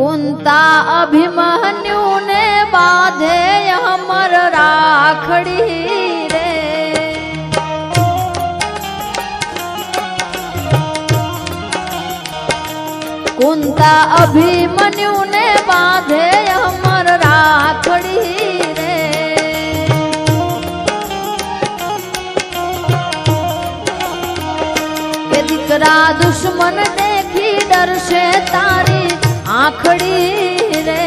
કુંતા અભિમન્યુ ને બાધે અમર રાખડી રે. કુંતા અભિમન્યુ ને બાધે અમર રાખડી રે. કે દીકરા દુશ્મન દેખી ડરશે તારી આંખડી રે.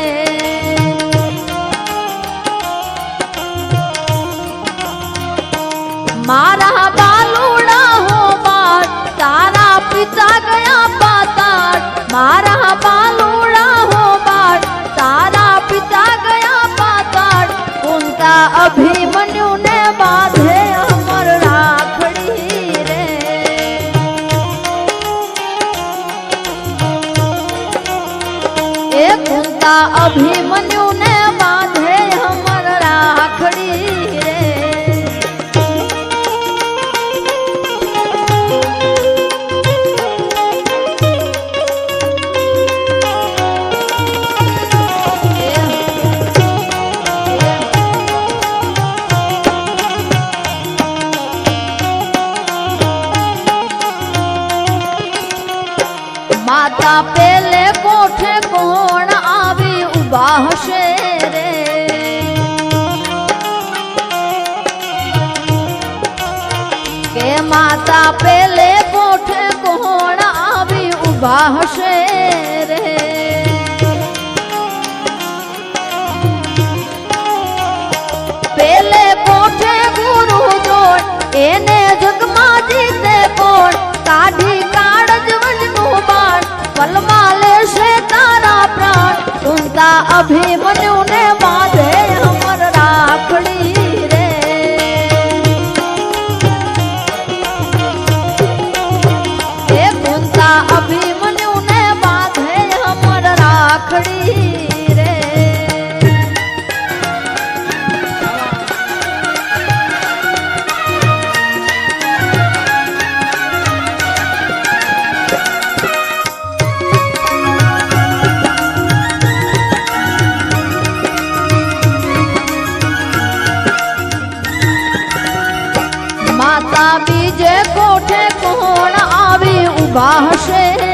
મારા બાલુડા હો બાળ તારા પિતા ગયા પાતાળ. મારા બાલુડા હો બાળ તારા પિતા ગયા પાતાળ. ઉનકા અભિમન્યુ માતા પેલે કોઠે કોણ આવી ઊભા હશે રે? કે માતા પેલે કુંતા કોઠે કોણ આવી ઊભા હશે?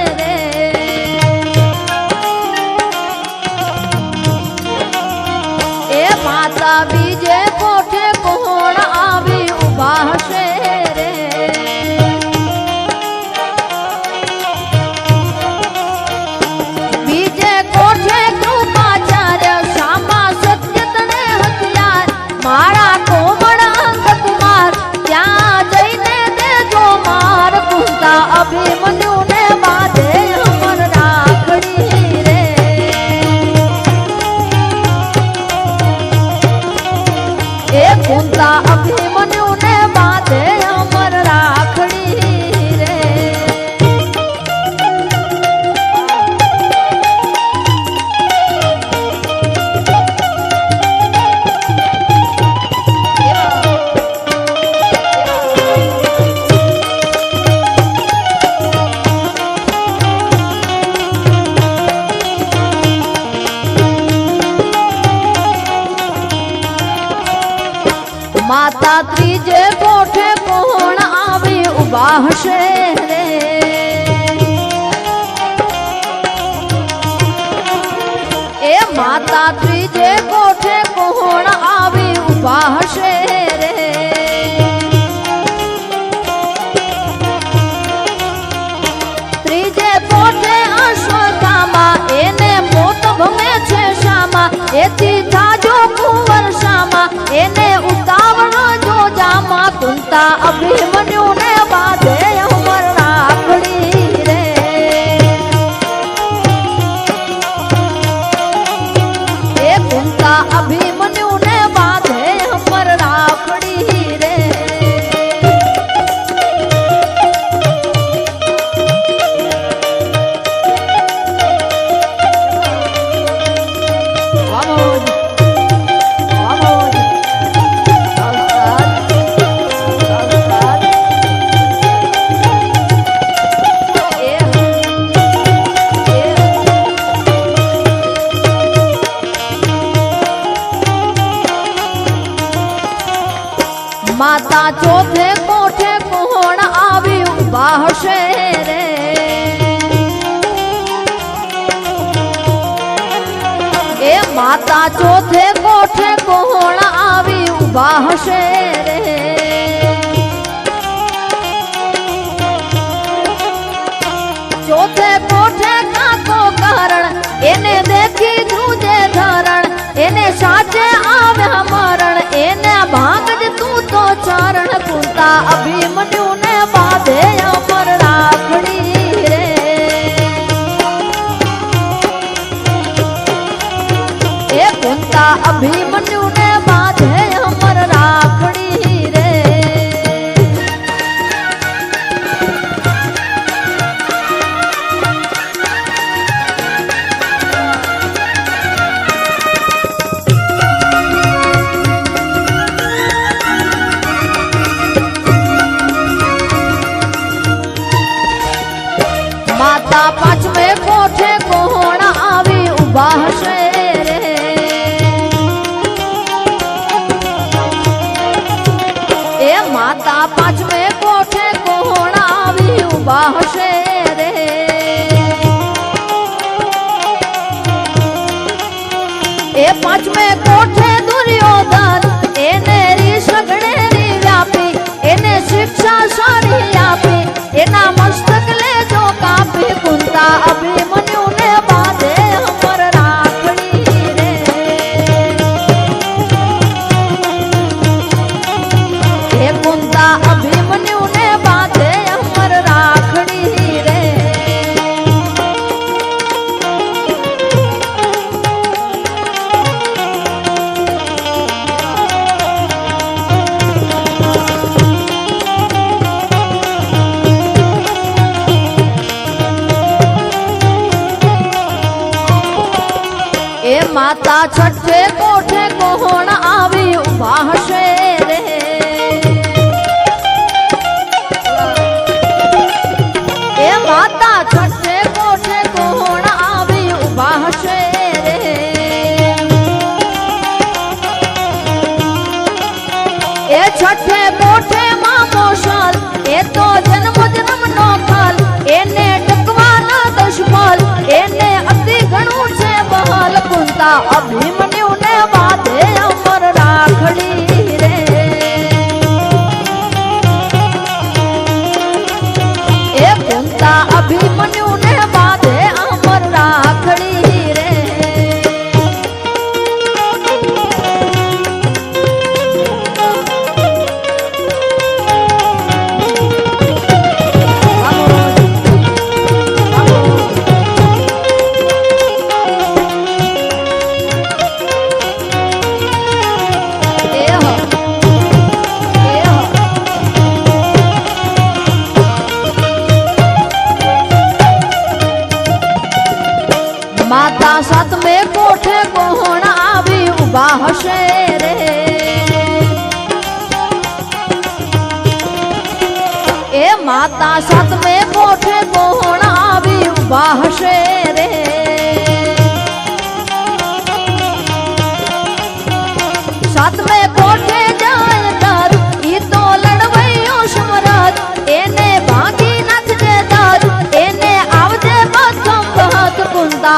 કુંતા માતા ત્રીજે કોઠે કોણ આવી ઊભા હશે એ માતા ત્રીજે કોઠે કોણ આવી ઊભા હશે ત્રીજે કોઠે અશ્વત્થામા, એને મોત ભમે છે શામાં એથી થાજો કુંવર શામા એને જામા કુંતા ચોથે કોઠે કોણ આવી ઊભા હશે રે. છઠ્ઠે કોઠે કોણ આવી ઊભા એ માતા છઠ્ઠે કોઠે કોણ આવી ઊભા એ છઠ્ઠે કોઠે માં મોશલ જન્મ જન્મ એને ટકવાના દશફલ એને અતિ ઘણું છે બહલ, કુંતા અભિમન્યુ માતા સાતમે કોઠે કોણ આવી ઊભા હશે રે? એ માતા સાતમે કોઠે કોણ આવી ઊભા હશે দা